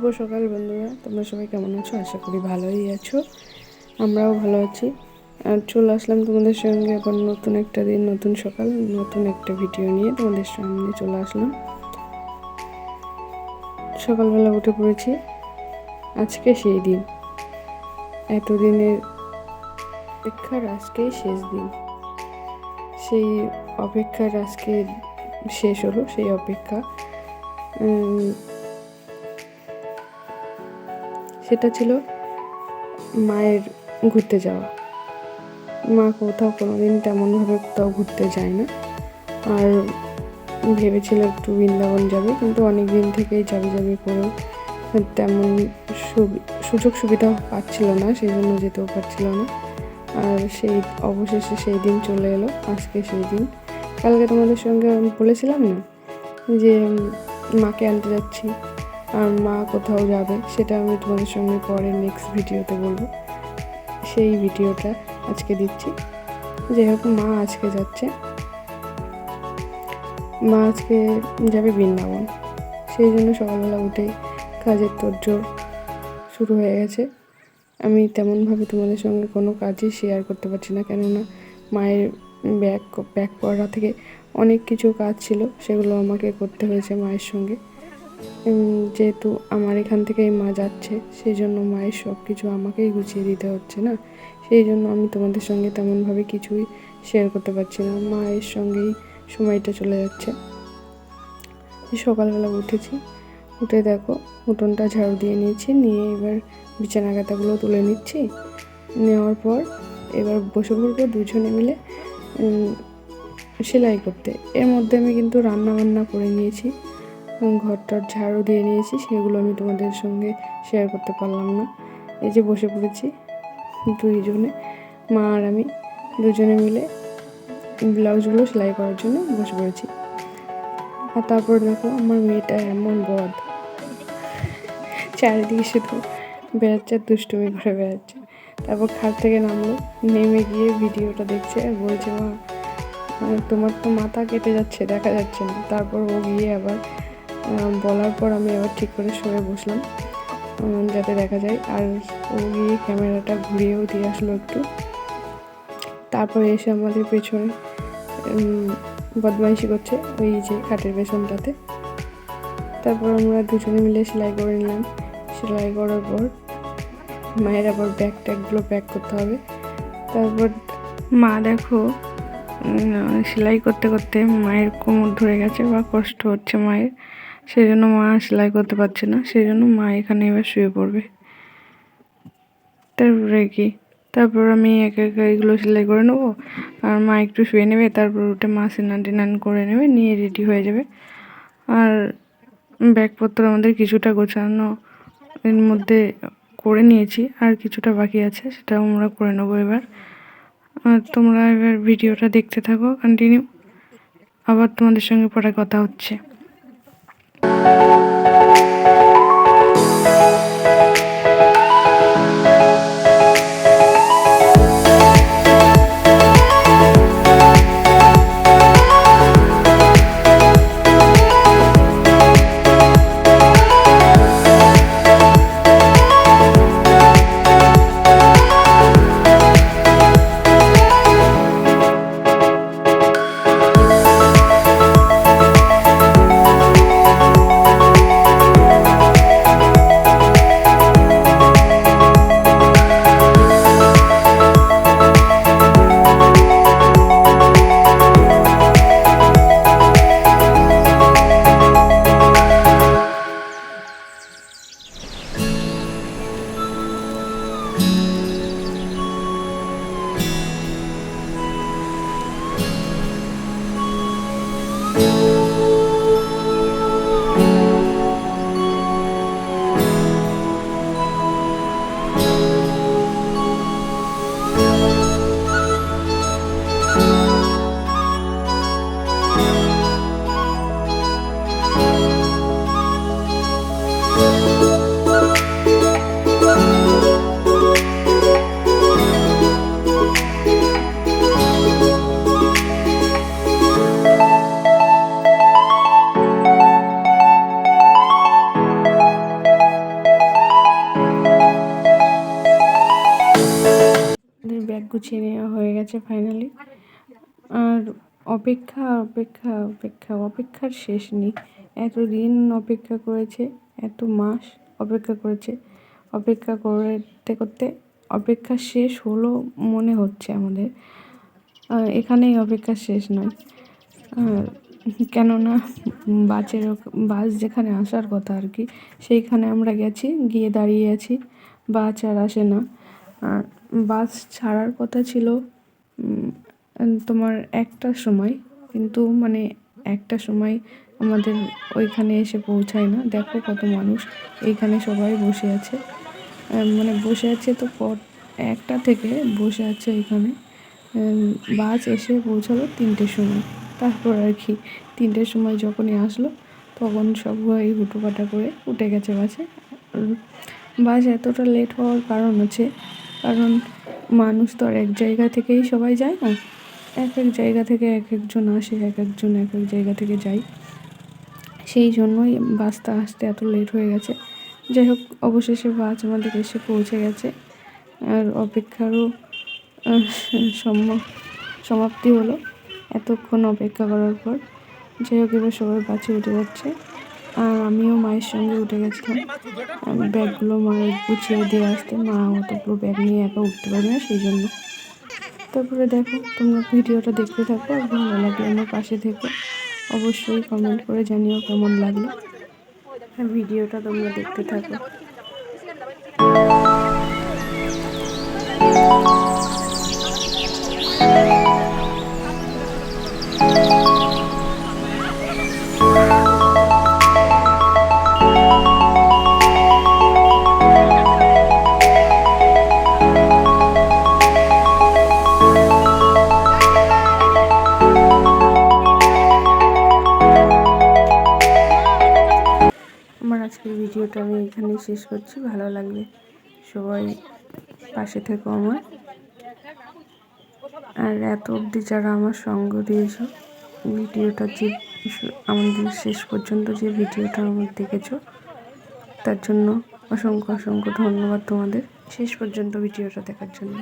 শুভ সকাল, বন্ধুরা। তোমরা সবাই কেমন আছো? আশা করি ভালোই আছো। আমরাও ভালো আছি। আর চলে আসলাম তোমাদের সঙ্গে আবার নতুন একটা দিন, নতুন সকাল, নতুন একটা ভিডিও নিয়ে তোমাদের সামনে চলে আসলাম। সকালবেলা উঠে পড়েছি। আজকে সেই দিন। এতদিনের অপেক্ষার আজকেই শেষ দিন। সেই অপেক্ষার আজকে শেষ হলো, সেই অপেক্ষা। সেটা ছিল মায়ের ঘুরতে যাওয়া। মা কোথাও কোনো দিন তেমনভাবে কোথাও ঘুরতে যায় না। আর ভেবেছিল একটু বৃন্দাবন যাবে, কিন্তু অনেক দিন থেকেই যাবে যাবে করেও তেমন সুযোগ সুবিধা পাচ্ছিল না সেই জন্য যেতেও পারছিল না। আর সেই অবশেষে সেই দিন চলে এলো, আজকে সেই দিন। কালকে তোমাদের সঙ্গে বলেছিলাম না যে মাকে আনতে যাচ্ছি। আর মা কোথাও যাবে, সেটা আমি তোমাদের সঙ্গে পরে নেক্সট ভিডিওতে বলব। সেই ভিডিওটা আজকে দিচ্ছি। যাই হোক, মা আজকে যাচ্ছে। মা আজকে যাবে বৃন্দাবন। সেই জন্য সকালবেলা উঠে কাজের তোড়জোড় শুরু হয়ে গেছে। আমি তেমনভাবে তোমাদের সঙ্গে কোনো কাজই শেয়ার করতে পারছি না, কেননা মায়ের ব্যাগ ব্যাগ পড়া থেকে অনেক কিছু কাজ ছিল, সেগুলো আমাকে করতে হয়েছে মায়ের সঙ্গে। যেহেতু আমার এখান থেকেই মা যাচ্ছে, সেই জন্য মায়ের সব কিছু আমাকেই গুছিয়ে দিতে হচ্ছে না? সেই জন্য আমি তোমাদের সঙ্গে তেমনভাবে কিছুই শেয়ার করতে পারছি না। মায়ের সঙ্গেই সময়টা চলে যাচ্ছে। সকালবেলা উঠেছি, উঠে দেখো উঠোনটা ঝাড়ু দিয়ে নিয়েছি, নিয়ে এবার বিছানা কাতাগুলো তুলে নিচ্ছি। নেওয়ার পর এবার বসে পড়ব দুজনে মিলে সেলাই করতে। এর মধ্যে আমি কিন্তু রান্না বান্না করে নিয়েছি। ঘরটার ঝাড়ু দিয়ে নিয়েছি, সেগুলো আমি তোমাদের সঙ্গে শেয়ার করতে পারলাম না। এই যে বসে পড়েছি দুইজনে, মা আর আমি দুজনে মিলে ব্লাউজগুলো সেলাই করার জন্য বসে পড়েছি। আর তারপর দেখো আমার মেয়েটা এমন বদ। চারিদিকে শুধু বেড়াচ্ছে আর দুষ্টুমি করে বেড়াচ্ছে। তারপর খাট থেকে নামলো, নেমে গিয়ে ভিডিওটা দেখছে আর বলছে, মা, তোমার তো মাথা কেটে যাচ্ছে, দেখা যাচ্ছে না। তারপর ও গিয়ে আবার বলার পর আমি আবার ঠিক করে সরে বসলাম যাতে দেখা যায়। আর ও গিয়ে ক্যামেরাটা ঘুরিয়েও দিয়ে আসলো একটু। তারপরে এসে আমাদের পেছনে বদমাইশি করছে ওই যে খাটের পেছনটাতে। তারপর আমরা দুজনে মিলে সেলাই করে নিলাম। সেলাই করার পর মায়ের আবার ব্যাগ ট্যাগগুলো প্যাক করতে হবে। তারপর মা দেখো সেলাই করতে করতে মায়ের কোমর ধরে গেছে বা কষ্ট হচ্ছে মায়ের। সেই জন্য মা সেলাই করতে পারছে না সেই জন্য মা এখানে এবার শুয়ে পড়বে। তারপরে কি? তারপর আমি একে একে এগুলো সেলাই করে নেব, আর মা একটু শুয়ে নেবে, তারপর উঠে মা স্নান টিনান করে নেবে, নিয়ে রেডি হয়ে যাবে। আর ব্যাগপত্র আমাদের কিছুটা গোছানো এর মধ্যে করে নিয়েছি, আর কিছুটা বাকি আছে, সেটাও আমরা করে নেব এবার। আর তোমরা এবার ভিডিওটা দেখতে থাকো কন্টিনিউ আবার তোমাদের সঙ্গে পরে কথা হচ্ছে। Thank you. গেছে ফাইনালি আর অপেক্ষা অপেক্ষা অপেক্ষা, অপেক্ষার শেষ নেই। এতদিন অপেক্ষা করেছে, এত মাস অপেক্ষা করেছে, অপেক্ষা করতে করতে অপেক্ষা শেষ হলো মনে হচ্ছে আমাদের। এখানেই অপেক্ষা শেষ নয়। কেননা বাসের বাস যেখানে আসার কথা আর কি, সেইখানে আমরা গেছি, গিয়ে দাঁড়িয়ে আছি। বাস আর আসে না। আর বাস ছাড়ার কথা ছিল তোমার একটার সময়। কিন্তু মানে একটা সময় আমাদের ওইখানে এসে পৌঁছায় না। দেখো কত মানুষ এইখানে সবাই বসে আছে। মানে বসে আছে তো একটা থেকে বসে আছে এখানে। বাস এসে পৌঁছালো তিনটের সময়। তারপর আর কি, তিনটের সময় যখনই আসলো, তখন সবাই হুটোপাটা করে উঠে গেছে বাসে। বাস এতটা লেট হওয়ার কারণ হচ্ছে কারণ মানুষ তো আর এক জায়গা থেকেই সবাই যায় না। এক এক জায়গা থেকে এক একজন আসে, এক একজন এক এক জায়গা থেকে যায়। সেই জন্যই বাসটা আসতে এত লেট হয়ে গেছে। যাই হোক, অবশেষে বাস আমাদের এসে পৌঁছে গেছে। আর অপেক্ষারও সমাপ্তি হলো। এতক্ষণ অপেক্ষা করার পর। যাই হোক, এবার সবাই বাসে উঠে যাচ্ছে। আর আমিও মায়ের সঙ্গে উঠে গেছিলাম। ব্যাগগুলো মায়ের গুছিয়ে দিয়ে আসতে, মা অতগুলো ব্যাগ নিয়ে একা উঠতে পারবে না সেই জন্য তারপরে দেখো, তোমরা ভিডিওটা দেখতে থাকো, আর ভালো লাগলে আমার পাশে থেকে। অবশ্যই কমেন্ট করে জানিও কেমন লাগল। আর ভিডিওটা তোমরা দেখতে থাকো। শেষ করছি, ভালো লাগবে। সবাই পাশে থেকো আমার। আর এত অবধি যারা আমার সঙ্গ দিয়েছ, ভিডিওটা যে আমাদের শেষ পর্যন্ত যে ভিডিওটা আমার দেখেছ, তার জন্য অসংখ্য অসংখ্য ধন্যবাদ তোমাদের, শেষ পর্যন্ত ভিডিওটা দেখার জন্য।